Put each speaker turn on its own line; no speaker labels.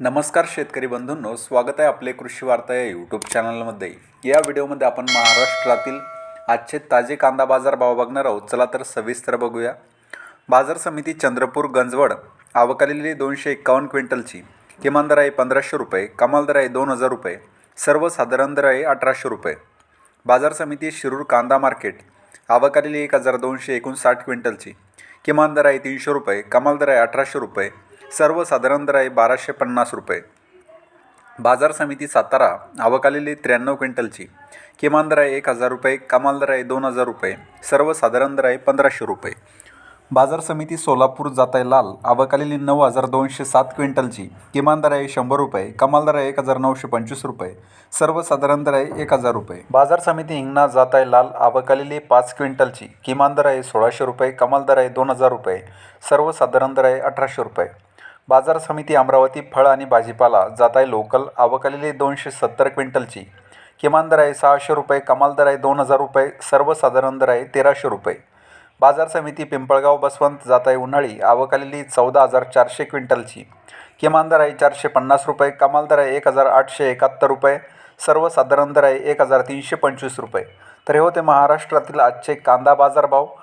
नमस्कार शेतकरी बंधूंनो स्वागत आहे आपले कृषी वार्ता या यूट्यूब चॅनलमध्ये या व्हिडिओमध्ये आपण महाराष्ट्रातील आजचे ताजे कांदा बाजार भाव बघणार आहोत. चला तर सविस्तर बघूया. बाजार समिती चंद्रपूर गंजवड आवकालेली दोनशे एक्कावन्न क्विंटलची. किमान दर आहे पंधराशे रुपये कमाल दर आहे दोन हजार रुपये सर्वसाधारण दर आहे अठराशे रुपये. बाजार समिती शिरूर कांदा मार्केट आवकालेली एक हजार दोनशे एकोणसाठ क्विंटलची. किमान दर आहे तीनशे रुपये कमाल दर आहे अठराशे रुपये सर्वसाधारण दर आहे बाराशे पन्नास रुपये. बाजार समिती सातारा आवकालेली त्र्याण्णव क्विंटलची. किमान दर आहे एक हजार रुपये कमाल दर आहे दोन हजार रुपये. सर्वसाधारण दर आहे पंधराशे रुपये. बाजार समिती सोलापूर जाताय लाल. आवकालेली नऊ हजार दोनशे सात क्विंटलची. किमान दर आहे शंभर रुपये कमाल दर आहे एक हजार नऊशे पंचवीस रुपये सर्वसाधारण दर आहे एक हजार रुपये. बाजार समिती हिंगणा जाताय लाल आवकालेली पाच क्विंटलची. किमान दर आहे सोळाशे रुपये कमाल दर आहे दोन हजार रुपये सर्वसाधारण दर आहे अठराशे रुपये. बाजार समिती अमरावती फळ आणि भाजीपाला जाताय लोकल आवकालेली दोनशे सत्तर क्विंटलची. किमान दर आहे सहाशे रुपये कमाल दर आहे दोन हजार रुपये सर्वसाधारण दर आहे तेराशे रुपये. बाजार समिती पिंपळगाव बसवंत जाताय उन्हाळी आवकालेली चौदा हजार चारशे क्विंटलची. किमान दर आहे चारशे पन्नास रुपये कमाल दर आहे एक हजार आठशे एकाहत्तर रुपये सर्वसाधारण दर आहे एक हजार तीनशे पंचवीस रुपये. तर हे होते महाराष्ट्रातील आजचे कांदा बाजार भाव